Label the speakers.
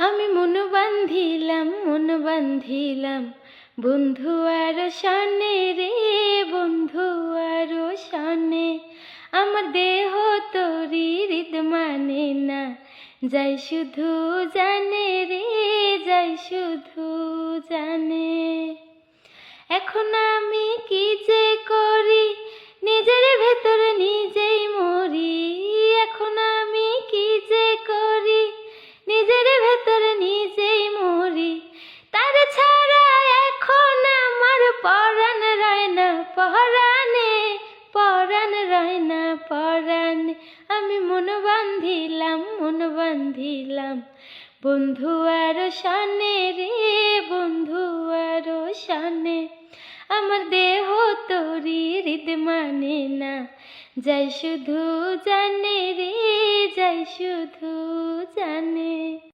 Speaker 1: আমি মন বান্ধিলাম মন বান্ধিলাম। বন্ধু আর সনে রে, বন্ধু আর সনে আমার দেহ তরি হৃদ মানে না। যাই শুধু জানে রে, যাই শুধু জানে। এখন আমি কি যে পরাণ রয় না পরাণে, পরাণ রয় না পরাণে। আমি মন বান্ধিলাম মন বান্ধিলাম বন্ধু আর সনে রে, বন্ধু আর সনে আমার দেহ তরি হৃদ মানে না। যাই শুধু জানে রে, যাই শুধু জানে।